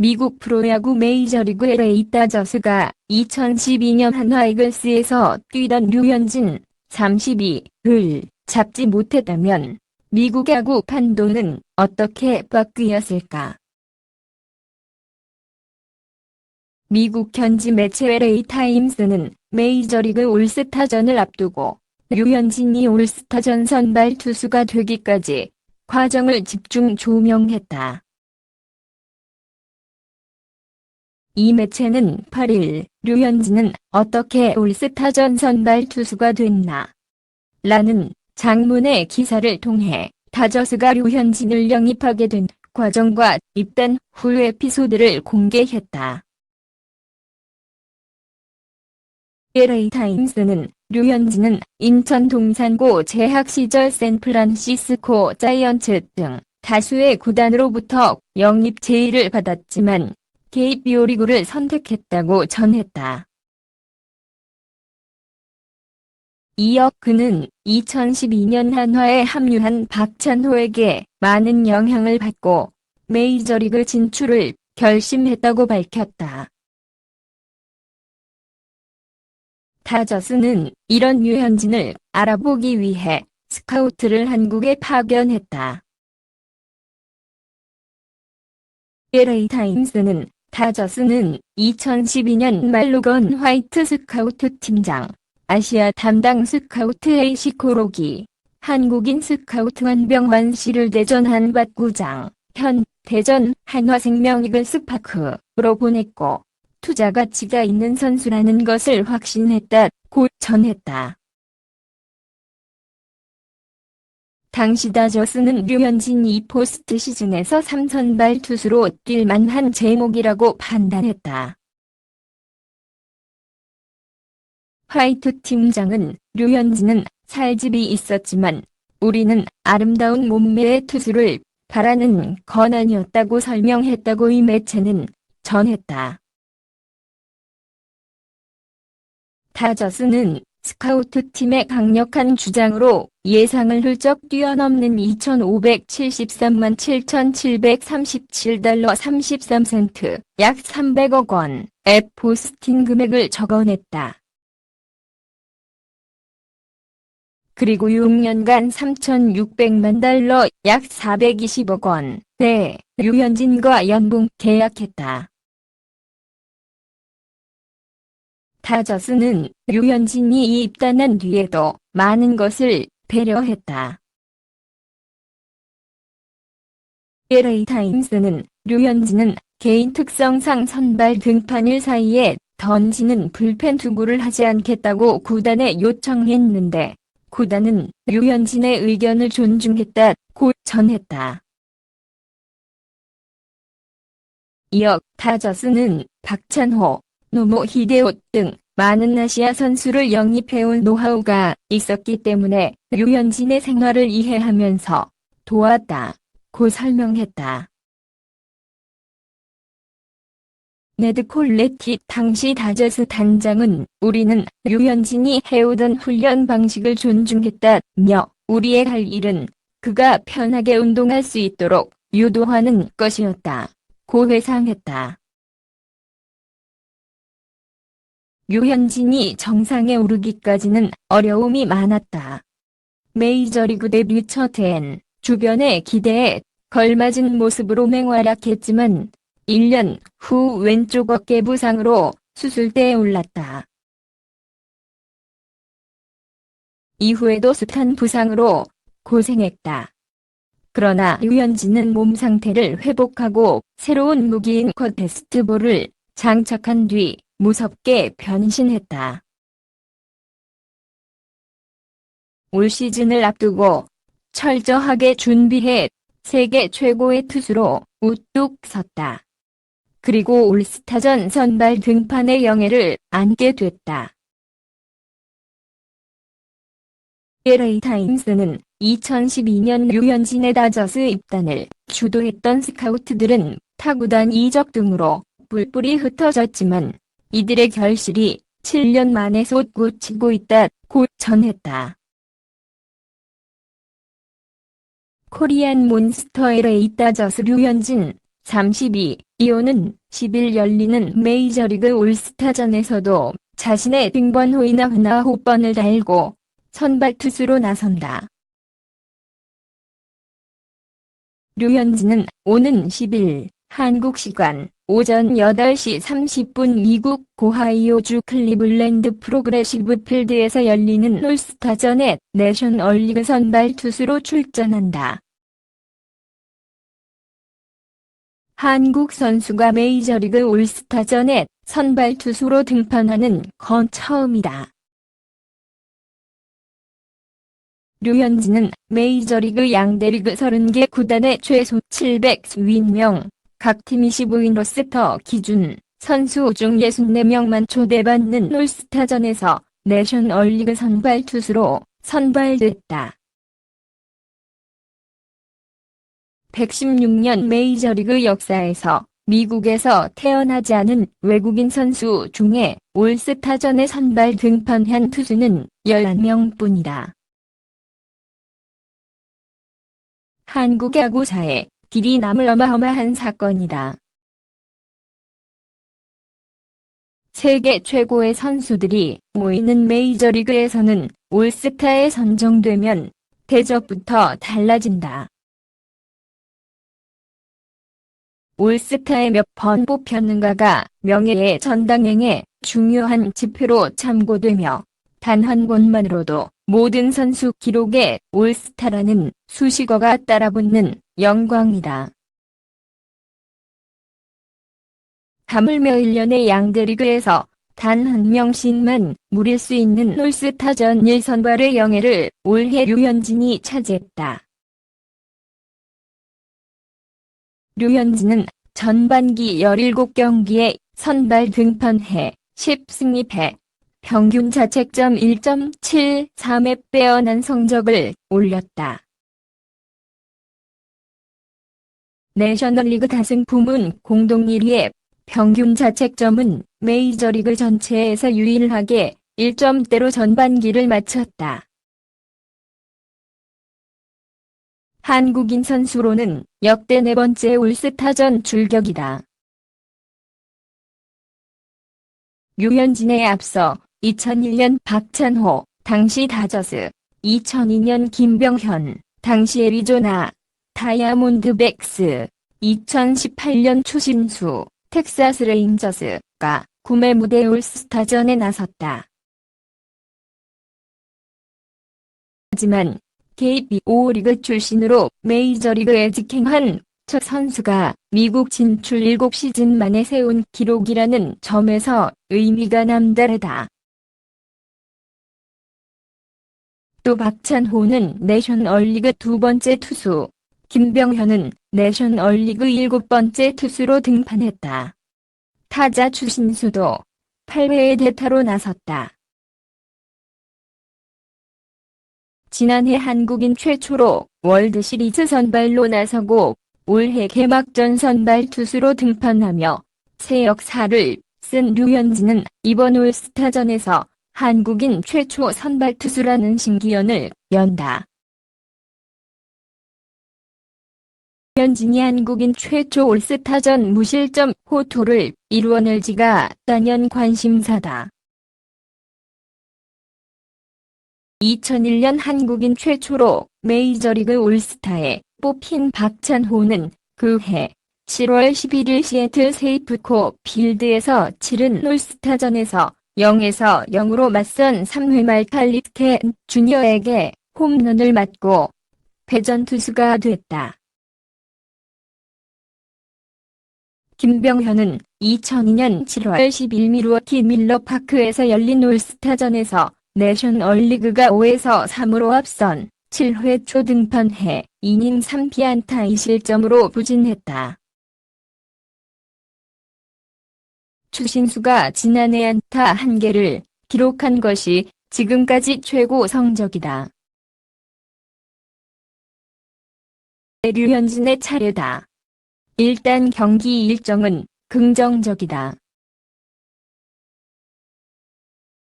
미국 프로야구 메이저리그 LA 다저스가 2012년 한화 이글스에서 뛰던 류현진 32를 잡지 못했다면 미국 야구 판도는 어떻게 바뀌었을까? 미국 현지 매체 LA 타임스는 메이저리그 올스타전을 앞두고 류현진이 올스타전 선발 투수가 되기까지 과정을 집중 조명했다. 이 매체는 8일 류현진은 어떻게 올스타전 선발 투수가 됐나? 라는 장문의 기사를 통해 다저스가 류현진을 영입하게 된 과정과 입단 후 에피소드를 공개했다. LA 타임스는 류현진은 인천 동산고 재학 시절 샌프란시스코 자이언츠 등 다수의 구단으로부터 영입 제의를 받았지만 KBO 리그를 선택했다고 전했다. 이어 그는 2012년 한화에 합류한 박찬호에게 많은 영향을 받고 메이저리그 진출을 결심했다고 밝혔다. 다저스는 이런 유현진을 알아보기 위해 스카우트를 한국에 파견했다. LA 타임스는 다저스는 2012년 말 로건 화이트 스카우트 팀장, 아시아 담당 스카우트 에이시 코로기, 한국인 스카우트 한병환 씨를 대전 한밭구장, 현 대전 한화생명 이글스 파크로 보냈고 투자 가치가 있는 선수라는 것을 확신했다고 전했다. 당시 다저스는 류현진이 포스트 시즌에서 3선발 투수로 뛸 만한 제목이라고 판단했다. 화이트 팀장은 류현진은 살집이 있었지만 우리는 아름다운 몸매의 투수를 바라는 권한이었다고 설명했다고 이 매체는 전했다. 다저스는 스카우트 팀의 강력한 주장으로 예상을 훌쩍 뛰어넘는 2,573만 7,737달러 33센트, 약 300억 원의 포스팅 금액을 적어냈다. 그리고 6년간 3,600만 달러, 약 420억 원에 류현진과 연봉 계약했다. 다저스는 류현진이 입단한 뒤에도 많은 것을 배려했다. LA 타임스는 류현진은 개인 특성상 선발 등판일 사이에 던지는 불펜 투구를 하지 않겠다고 구단에 요청했는데 구단은 류현진의 의견을 존중했다고 전했다. 이어 다저스는 박찬호, 노모 히데오 등 많은 아시아 선수를 영입해온 노하우가 있었기 때문에 류현진의 생활을 이해하면서 도왔다 고 설명했다. 네드 콜레티 당시 다저스 단장은 우리는 류현진이 해오던 훈련 방식을 존중했다며 우리의 할 일은 그가 편하게 운동할 수 있도록 유도하는 것이었다. 고 회상했다. 류현진이 정상에 오르기까지는 어려움이 많았다. 메이저리그 데뷔 첫해엔 주변의 기대에 걸맞은 모습으로 맹활약했지만 1년 후 왼쪽 어깨 부상으로 수술대에 올랐다. 이후에도 숱한 부상으로 고생했다. 그러나 류현진은 몸 상태를 회복하고 새로운 무기인 쿼테스트볼을 장착한 뒤 무섭게 변신했다. 올 시즌을 앞두고 철저하게 준비해 세계 최고의 투수로 우뚝 섰다. 그리고 올스타전 선발 등판의 영예를 안게 됐다. LA 타임스는 2012년 류현진의 다저스 입단을 주도했던 스카우트들은 타구단 이적 등으로 뿔뿔이 흩어졌지만 이들의 결실이 7년 만에 솟구치고 있다 고 전했다. 코리안 몬스터 LA 다저스 류현진 32, 이오는 10일 열리는 메이저리그 올스타전에서도 자신의 등번 호이나 흔나 호번을 달고 선발 투수로 나선다. 류현진은 오는 10일 한국 시간 오전 8시 30분 미국 고하이오주 클리블랜드 프로그레시브 필드에서 열리는 올스타전에 내셔널리그 선발 투수로 출전한다. 한국 선수가 메이저리그 올스타전에 선발 투수로 등판하는 건 처음이다. 류현진은 메이저리그 양대리그 30개 구단의 최소 700윈명, 각팀 25인 로스터 기준 선수 중 64명만 초대받는 올스타전에서 내셔널리그 선발 투수로 선발됐다. 116년 메이저리그 역사에서 미국에서 태어나지 않은 외국인 선수 중에 올스타전에 선발 등판한 투수는 11명뿐이다. 한국 야구사에 길이 남을 어마어마한 사건이다. 세계 최고의 선수들이 모이는 메이저리그에서는 올스타에 선정되면 대접부터 달라진다. 올스타에 몇 번 뽑혔는가가 명예의 전당행에 중요한 지표로 참고되며 단 한 번만으로도 모든 선수 기록에 올스타라는 수식어가 따라붙는 영광이다. 하물며 1년의 양대리그에서 단 한 명씩만 무릴 수 있는 올스타전 1선발의 영예를 올해 류현진이 차지했다. 류현진은 전반기 17경기에 선발 등판해 10승2패, 평균 자책점 1.73에 빼어난 성적을 올렸다. 내셔널리그 다승 부문 공동 1위의 평균 자책점은 메이저리그 전체에서 유일하게 1점대로 전반기를 마쳤다. 한국인 선수로는 역대 네 번째 올스타전 출격이다. 류현진에 앞서 2001년 박찬호, 당시 다저스, 2002년 김병현, 당시 애리조나, 다이아몬드 백스, 2018년 추신수, 텍사스 레인저스가 구매 무대 올스타전에 나섰다. 하지만 KBO 리그 출신으로 메이저리그에 직행한 첫 선수가 미국 진출 7시즌 만에 세운 기록이라는 점에서 의미가 남다르다. 또 박찬호는 내셔널리그 두 번째 투수, 김병현은 내셔널리그 일곱 번째 투수로 등판했다. 타자 추신수도 8회의 대타로 나섰다. 지난해 한국인 최초로 월드시리즈 선발로 나서고 올해 개막전 선발 투수로 등판하며 새 역사를 쓴 류현진은 이번 올스타전에서 한국인 최초 선발 투수라는 신기연을 연다. 현진이 한국인 최초 올스타전 무실점 호투를 이루어낼 지가 단연 관심사다. 2001년 한국인 최초로 메이저리그 올스타에 뽑힌 박찬호는 그해 7월 11일 시애틀 세이프코 필드에서 치른 올스타전에서 0에서 0으로 맞선 3회 말 칼리스켄 주니어에게 홈런을 맞고 패전 투수가 됐다. 김병현은 2002년 7월 10일 미루어키 밀러파크에서 열린 올스타전에서 내셔널리그가 5에서 3으로 앞선 7회 초 등판해 2닝 3피안타 2실점으로 부진했다. 추신수가 지난해 안타 1개를 기록한 것이 지금까지 최고 성적이다. 류현진의 차례다. 일단 경기 일정은 긍정적이다.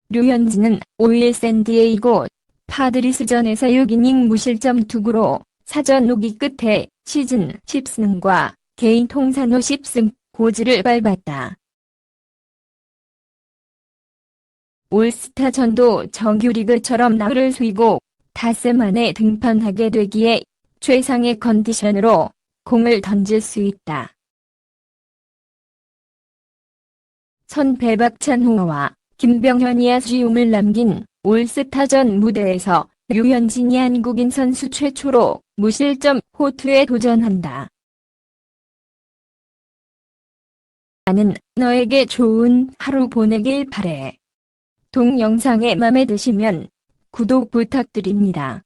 류현진은 5일 샌디에이고 파드리스전에서 6이닝 무실점 투구로 사전 오기 끝에 시즌 10승과 개인 통산 50승 고지를 밟았다. 올스타전도 정규리그처럼 나흘을 쉬고 닷새 만에 등판하게 되기에 최상의 컨디션으로 공을 던질 수 있다. 선배박찬 호와 김병현이 아쉬움을 남긴 올스타전 무대에서 류현진이 한국인 선수 최초로 무실점 호투에 도전한다. 나는 너에게 좋은 하루 보내길 바래. 동영상에 맘에 드시면 구독 부탁드립니다.